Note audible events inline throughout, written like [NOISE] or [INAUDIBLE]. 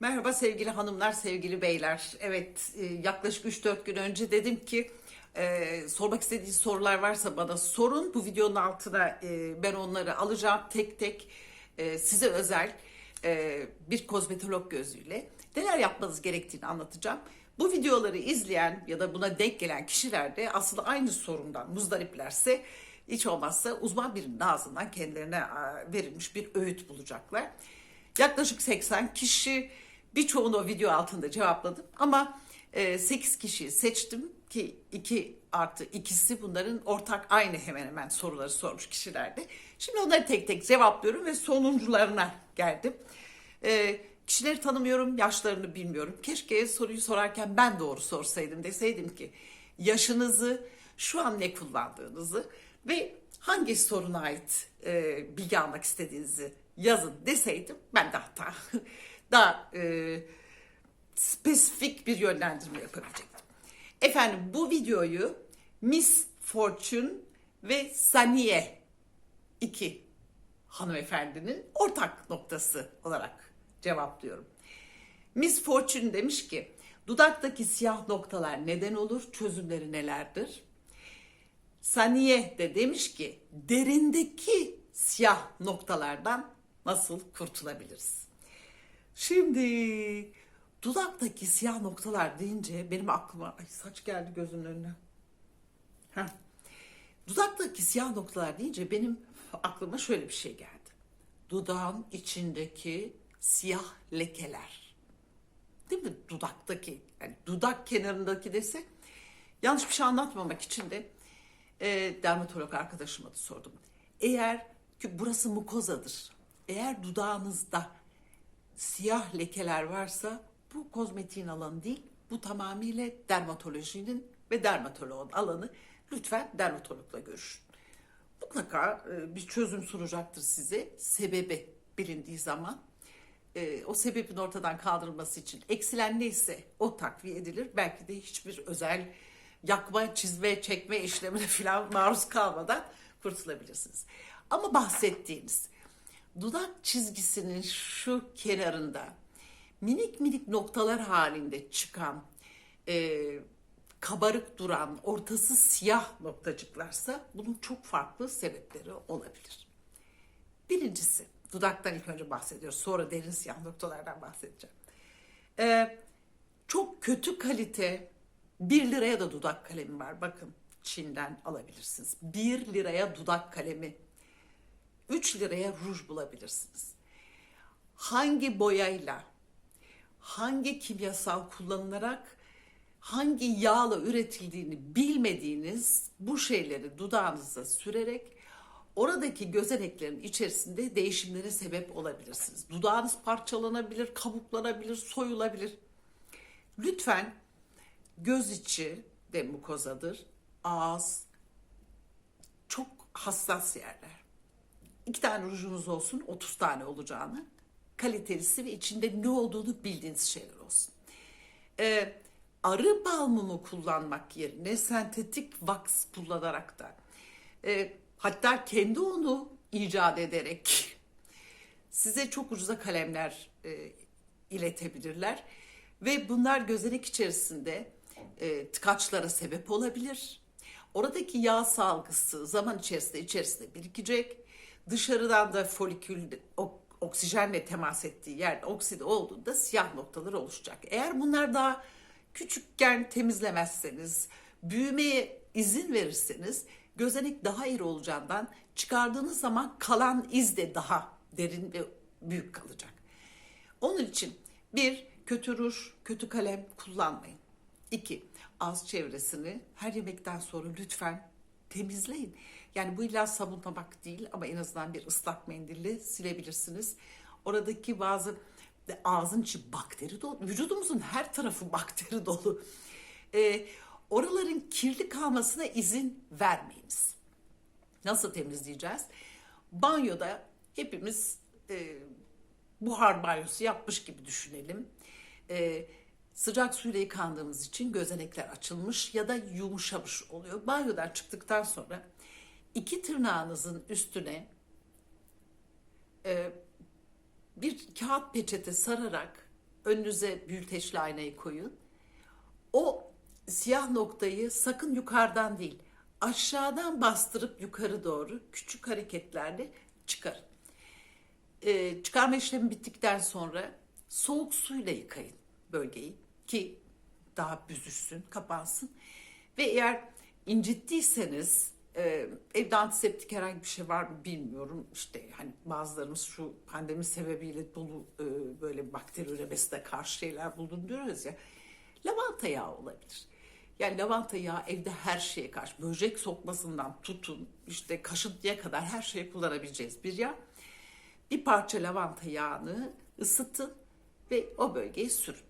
Merhaba sevgili hanımlar, sevgili beyler. Evet, e, yaklaşık 3-4 gün önce dedim ki e, sormak istediğiniz sorular varsa bana sorun. Bu videonun altına e, ben onları alacağım tek tek e, size özel e, bir kozmetolog gözüyle neler yapmanız gerektiğini anlatacağım. Bu videoları izleyen ya da buna denk gelen kişiler de aslında aynı sorundan muzdariplerse hiç olmazsa uzman birinin ağzından kendilerine e, verilmiş bir öğüt bulacaklar. Yaklaşık 80 kişi birçoğunu o video altında cevapladım ama e, 8 kişiyi seçtim ki 2 artı ikisi bunların ortak aynı hemen hemen soruları sormuş kişilerdi. Şimdi onları tek tek cevaplıyorum ve sonuncularına geldim. E, kişileri tanımıyorum, yaşlarını bilmiyorum. Keşke soruyu sorarken ben doğru sorsaydım deseydim ki yaşınızı, şu an ne kullandığınızı ve hangi soruna ait e, bilgi almak istediğinizi yazın deseydim ben de hatta [LAUGHS] daha e, spesifik bir yönlendirme yapabilecektim. Efendim bu videoyu Miss Fortune ve Saniye iki hanımefendinin ortak noktası olarak cevaplıyorum. Miss Fortune demiş ki dudaktaki siyah noktalar neden olur, çözümleri nelerdir? Saniye de demiş ki derindeki siyah noktalardan nasıl kurtulabiliriz? Şimdi dudaktaki siyah noktalar deyince benim aklıma ay saç geldi gözümün önüne. Heh. Dudaktaki siyah noktalar deyince benim aklıma şöyle bir şey geldi. Dudağın içindeki siyah lekeler. Değil mi? Dudaktaki, yani dudak kenarındaki dese yanlış bir şey anlatmamak için de e, dermatolog arkadaşıma da sordum. Eğer ki burası mukozadır. Eğer dudağınızda siyah lekeler varsa bu kozmetiğin alanı değil. Bu tamamıyla dermatolojinin ve dermatoloğun alanı. Lütfen dermatologla görüşün. Mutlaka e, bir çözüm sunacaktır size. Sebebi bilindiği zaman e, o sebebin ortadan kaldırılması için eksilen neyse o takviye edilir. Belki de hiçbir özel yakma, çizme, çekme işlemine [LAUGHS] falan maruz kalmadan kurtulabilirsiniz. Ama bahsettiğiniz dudak çizgisinin şu kenarında minik minik noktalar halinde çıkan e, kabarık duran ortası siyah noktacıklarsa bunun çok farklı sebepleri olabilir. Birincisi dudaktan ilk önce bahsediyoruz sonra derin siyah noktalardan bahsedeceğim. E, çok kötü kalite 1 liraya da dudak kalemi var bakın Çin'den alabilirsiniz. 1 liraya dudak kalemi 3 liraya ruj bulabilirsiniz. Hangi boyayla, hangi kimyasal kullanılarak, hangi yağla üretildiğini bilmediğiniz bu şeyleri dudağınıza sürerek oradaki gözeneklerin içerisinde değişimlere sebep olabilirsiniz. Dudağınız parçalanabilir, kabuklanabilir, soyulabilir. Lütfen göz içi de mukozadır, ağız çok hassas yerler. İki tane rujunuz olsun 30 tane olacağını. Kalitelisi ve içinde ne olduğunu bildiğiniz şeyler olsun. Ee, arı balmumu kullanmak yerine sentetik wax kullanarak da e, hatta kendi onu icat ederek size çok ucuza kalemler e, iletebilirler. Ve bunlar gözenek içerisinde e, tıkaçlara sebep olabilir. Oradaki yağ salgısı zaman içerisinde içerisinde birikecek dışarıdan da folikül oksijenle temas ettiği yerde okside olduğunda siyah noktalar oluşacak. Eğer bunlar daha küçükken temizlemezseniz, büyümeye izin verirseniz gözenek daha iri olacağından çıkardığınız zaman kalan iz de daha derin ve büyük kalacak. Onun için bir, kötü ruj, kötü kalem kullanmayın. İki, ağız çevresini her yemekten sonra lütfen temizleyin. Yani bu illa sabunlamak değil ama en azından bir ıslak mendille silebilirsiniz. Oradaki bazı ağzın içi bakteri dolu. Vücudumuzun her tarafı [LAUGHS] bakteri dolu. Ee, oraların kirli kalmasına izin vermeyiniz. Nasıl temizleyeceğiz? Banyoda hepimiz e, buhar banyosu yapmış gibi düşünelim. E, sıcak suyla yıkandığımız için gözenekler açılmış ya da yumuşamış oluyor. Banyodan çıktıktan sonra iki tırnağınızın üstüne e, bir kağıt peçete sararak önünüze büyüteçli aynayı koyun. O siyah noktayı sakın yukarıdan değil, aşağıdan bastırıp yukarı doğru küçük hareketlerle çıkarın. Ee, çıkarma işlemi bittikten sonra soğuk suyla yıkayın bölgeyi ki daha büzüşsün, kapansın. Ve eğer incittiyseniz e, evde antiseptik herhangi bir şey var mı bilmiyorum. İşte hani bazılarımız şu pandemi sebebiyle dolu e, böyle bakteri üremesine karşı şeyler buldum diyoruz ya. Lavanta yağı olabilir. Yani lavanta yağı evde her şeye karşı böcek sokmasından tutun işte kaşıntıya kadar her şeye kullanabileceğiz bir yağ. Bir parça lavanta yağını ısıtın ve o bölgeyi sürün.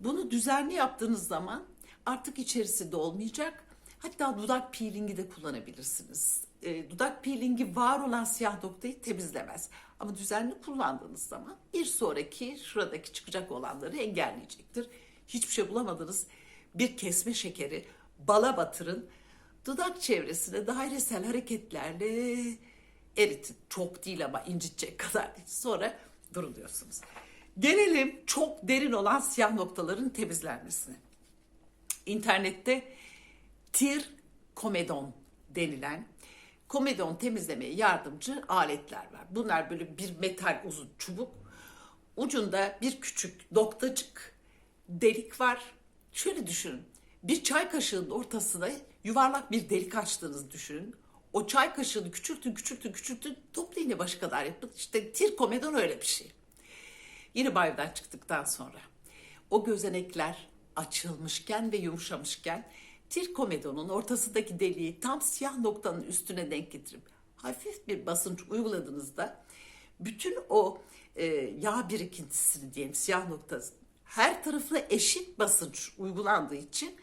Bunu düzenli yaptığınız zaman artık içerisi dolmayacak. Hatta dudak peelingi de kullanabilirsiniz. E, dudak peelingi var olan siyah noktayı temizlemez. Ama düzenli kullandığınız zaman bir sonraki şuradaki çıkacak olanları engelleyecektir. Hiçbir şey bulamadınız. Bir kesme şekeri bala batırın. Dudak çevresine dairesel hareketlerle eritin. Çok değil ama incitecek kadar. Sonra duruluyorsunuz. Gelelim çok derin olan siyah noktaların temizlenmesine. İnternette tir komedon denilen komedon temizlemeye yardımcı aletler var. Bunlar böyle bir metal uzun çubuk. Ucunda bir küçük noktacık delik var. Şöyle düşünün. Bir çay kaşığının ortasına yuvarlak bir delik açtığınızı düşünün. O çay kaşığını küçültün, küçültün, küçültün, toplayın yavaş kadar yapın. İşte tir komedon öyle bir şey. Yeni banyodan çıktıktan sonra o gözenekler açılmışken ve yumuşamışken tirkomedonun ortasındaki deliği tam siyah noktanın üstüne denk getirip hafif bir basınç uyguladığınızda bütün o e, yağ birikintisini diyelim siyah noktası her tarafına eşit basınç uygulandığı için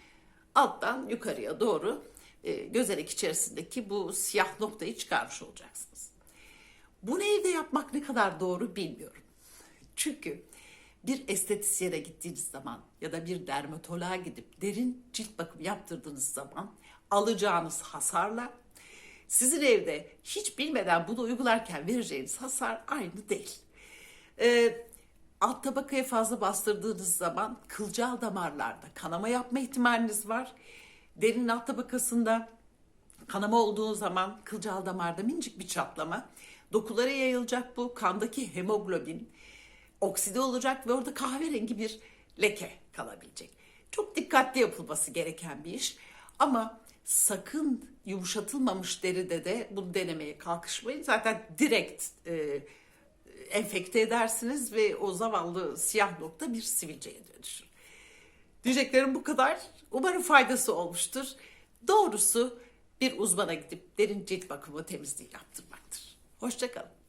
alttan yukarıya doğru e, gözenek içerisindeki bu siyah noktayı çıkarmış olacaksınız. Bunu evde yapmak ne kadar doğru bilmiyorum. Çünkü bir estetisyene gittiğiniz zaman ya da bir dermatoloğa gidip derin cilt bakımı yaptırdığınız zaman alacağınız hasarla sizin evde hiç bilmeden bunu uygularken vereceğiniz hasar aynı değil. Ee, alt tabakaya fazla bastırdığınız zaman kılcal damarlarda kanama yapma ihtimaliniz var. Derin alt tabakasında kanama olduğu zaman kılcal damarda minicik bir çatlama. Dokulara yayılacak bu kandaki hemoglobin okside olacak ve orada kahverengi bir leke kalabilecek. Çok dikkatli yapılması gereken bir iş ama sakın yumuşatılmamış deride de bunu denemeye kalkışmayın. Zaten direkt e, enfekte edersiniz ve o zavallı siyah nokta bir sivilceye dönüşür. Diyeceklerim bu kadar. Umarım faydası olmuştur. Doğrusu bir uzmana gidip derin cilt bakımı temizliği yaptırmaktır. Hoşçakalın.